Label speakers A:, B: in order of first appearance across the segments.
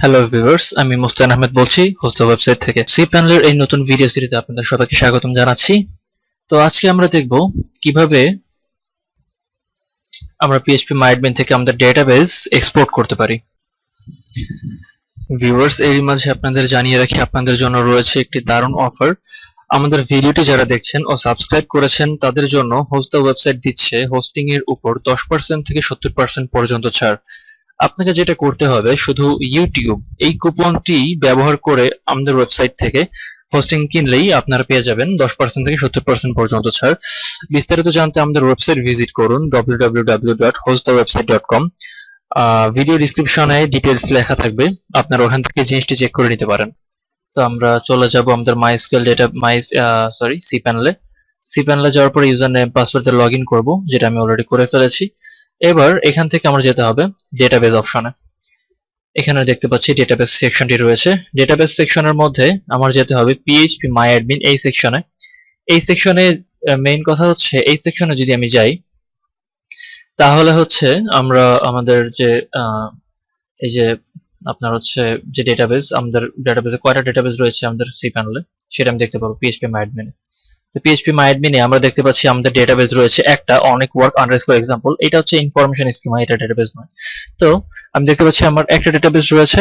A: Hello viewers আমি মুস্তান আহমেদ বলছি host website থেকে সি প্যানেলের এই নতুন ভিডিও সিরিজে আপনাদের সবাইকে স্বাগতম জানাচ্ছি। তো আজকে আমরা দেখব কীভাবে আমরা পিএইচপি মাইডবেন থেকে আমাদের ডেটাবেস এক্সপোর্ট করতে পারি। ভিউয়ার্স এরই মাঝে আপনাদের জানিয়ে রাখি, আপনাদের জন্য রয়েছে একটি দারুণ অফার আমাদের ভিডিওটি যারা দেখছেন ও সাবস্ক্রাইব করেছেন, তাদের জন্য হোস্ট ওয়েবসাইট দিচ্ছে হোস্টিং এর উপর দশ পার্সেন্ট থেকে সত্তর পার্সেন্ট পর্যন্ত ছাড়। আপনাকে যেটা করতে হবে, শুধু ইউটিউব এই কুপনটি ব্যবহার করে আমাদের ওয়েবসাইট থেকে হোস্টিং কিনলেই আপনারা পেয়ে যাবেন দশ পার্সেন্ট থেকে সত্তর পার্সেন্ট পর্যন্ত ছাড়। বিস্তারিত জানতে আমাদের ওয়েবসাইট ভিজিট করুন www.hostthewebsite.com ভিডিও ডিসক্রিপশনে ডিটেলস লেখা থাকবে, আপনারা ওখান থেকে জিনিসটি চেক করে নিতে পারেন। তো আমরা চলে যাব আমাদের my MySQL data my sorry C প্যানেলে সি প্যানেলে যাওয়ার পরে user name password log in করব, যেটা আমি অলরেডি করে ফেলেছি। এবার এখান থেকে আমরা যেতে হবে ডেটাবেস অপশনে এখানে দেখতে পাচ্ছি ডেটাবেস সেকশনটি রয়েছে। ডেটাবেস সেকশনের মধ্যে আমার যেতে হবে পিএইচপি মাই অ্যাডমিন এই সেকশনে এই সেকশনে মেইন কথা হচ্ছে, এই সেকশনে যদি আমি যাই, তাহলে হচ্ছে আমরা আমাদের যে এই যে আপনার হচ্ছে যে ডেটাবেস আমাদের ডেটাবেসে কয়টা ডেটাবেস রয়েছে আমাদের সি প্যানেলে সেটা আমি দেখতে পাবো পিএইচপি মাই অ্যাডমিনে তো পিএইচপি মাইডমিনে আমরা দেখতে পাচ্ছি আমাদের ডেটাবেস রয়েছে একটা, অনেক ওয়ার্ক আন্ডারস্কোর এক্সাম্পল এটা হচ্ছে ইনফরমেশন স্কিমা এটা ডেটাবেস নয়। তো, আমি দেখতে পাচ্ছি আমার একটা ডেটাবেস রয়েছে।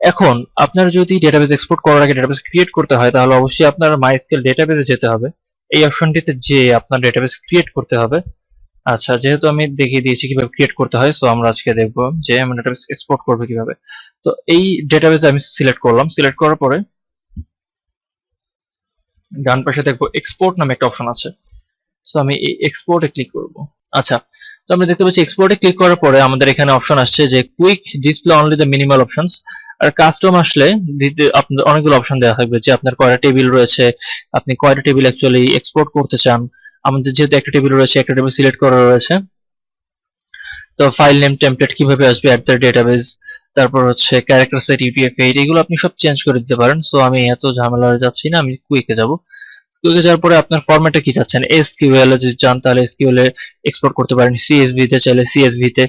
A: এখন, আপনার যদি ডেটাবেস এক্সপোর্ট করার আগে ডেটাবেস ক্রিয়েট করতে হয়, তাহলে অবশ্যই আপনার মাইস্কেল ডেটাবেসে যেতে হবে। এই অপশনটিতে যে আপনার ডেটাবেস ক্রিয়েট করতে হবে। আচ্ছা যেহেতু আমি দেখিয়ে দিয়েছি কীভাবে ক্রিয়েট করতে হয় সো আমরা আজকে দেখব যে আমি ডেটাবেস এক্সপোর্ট করবে কীভাবে। তো, এই ডেটাবেস আমি সিলেক্ট করলাম। সিলেক্ট করার পরে ডান পাশে দেখব এক্সপোর্ট নামে একটা অপশন আছে। সো আমি এই এক্সপোর্টে ক্লিক করব। আচ্ছা তো আমরা দেখতে পাচ্ছি এক্সপোর্টে ক্লিক করার পরে আমাদের এখানে অপশন আসছে যে quick display only the minimal options R custom আসলে দিতে আপনাদের অনেকগুলো অপশন দেওয়া থাকবে যে আপনার কয়টা টেবিল রয়েছে, আপনি কয়টা টেবিল অ্যাকচুয়ালি এক্সপোর্ট করতে চান। আমাদের যেহেতু একটা টেবিল রয়েছে, একটা টেবিল সিলেক্ট করা রয়েছে। তো ফাইল নেম টেমপ্লেট কীভাবে আসবে অ্যাট দ্য ডেটাবেস তারপর হচ্ছে ক্যারেক্টার সেট ইউটিএফ এইট এগুলো আপনি সব চেঞ্জ করে দিতে পারেন। সো আমি এত ঝামেলা যাচ্ছি না, আমি কুইকে যাব। কুইকে যাওয়ার পরে আপনার ফরম্যাটে কি চাচ্ছেন? এসকিউএল যদি চান, তাহলে এসকিউএল এ এক্সপোর্ট করতে পারেন। সিএসভি তে চাইলে সিএসভি তে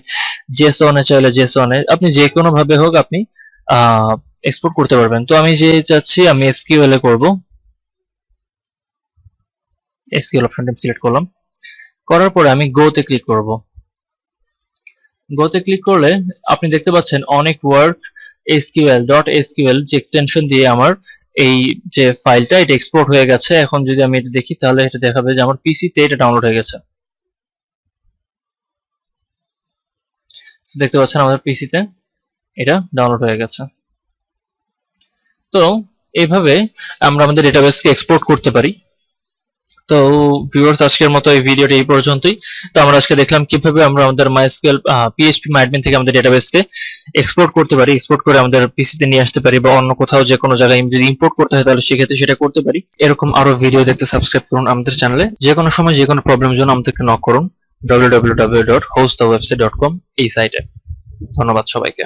A: জেসন এ চাইলে জেসন এ। আপনি যে কোনো ভাবে হোক আপনি এক্সপোর্ট করতে পারবেন। তো আমি যে চাচ্ছি, আমি এসকিউএল এ করব। এসকিউএল অপশনটা সিলেক্ট করলাম। করার পরে আমি গো তে ক্লিক করব। গোতে ক্লিক করলে আপনি দেখতে পাচ্ছেন অনেক ওয়ার্ক এসকিউএল ডট এসকিউএল যে এক্সটেনশন দিয়ে আমার এই যে ফাইলটা এটা এক্সপোর্ট হয়ে গেছে। এখন যদি আমি এটা দেখি, তাহলে এটা দেখাবে যে আমার পিসিতে এটা ডাউনলোড হয়ে গেছে। দেখতে পাচ্ছেন আমাদের পিসিতে এটা ডাউনলোড হয়ে গেছে। তো এইভাবে আমরা আমাদের ডেটাবেসকে এক্সপোর্ট করতে পারি। তো ভিউয়ার্স আজকের মতো এই ভিডিওটা এই পর্যন্তই। তো আমরা আজকে দেখলাম কীভাবে আমরা আমাদের মাইস্কুয়েল পিএইচপি মাইডমিন থেকে আমাদের ডেটাবেসকে এক্সপোর্ট করতে পারি এক্সপোর্ট করে আমাদের পিসিতে নিয়ে আসতে পারি বা অন্য কোথাও যে কোনো জায়গায় যদি ইম্পোর্ট করতে হয় তাহলে সেক্ষেত্রে সেটা করতে পারি। এরকম আরও ভিডিও দেখতে সাবস্ক্রাইব করুন আমাদের চ্যানেলে যে কোনো সময় যে কোনো প্রবলেমের জন্য আমাদেরকে নক করুন। www.hostthewebsite.com এই সাইটে ধন্যবাদ সবাইকে।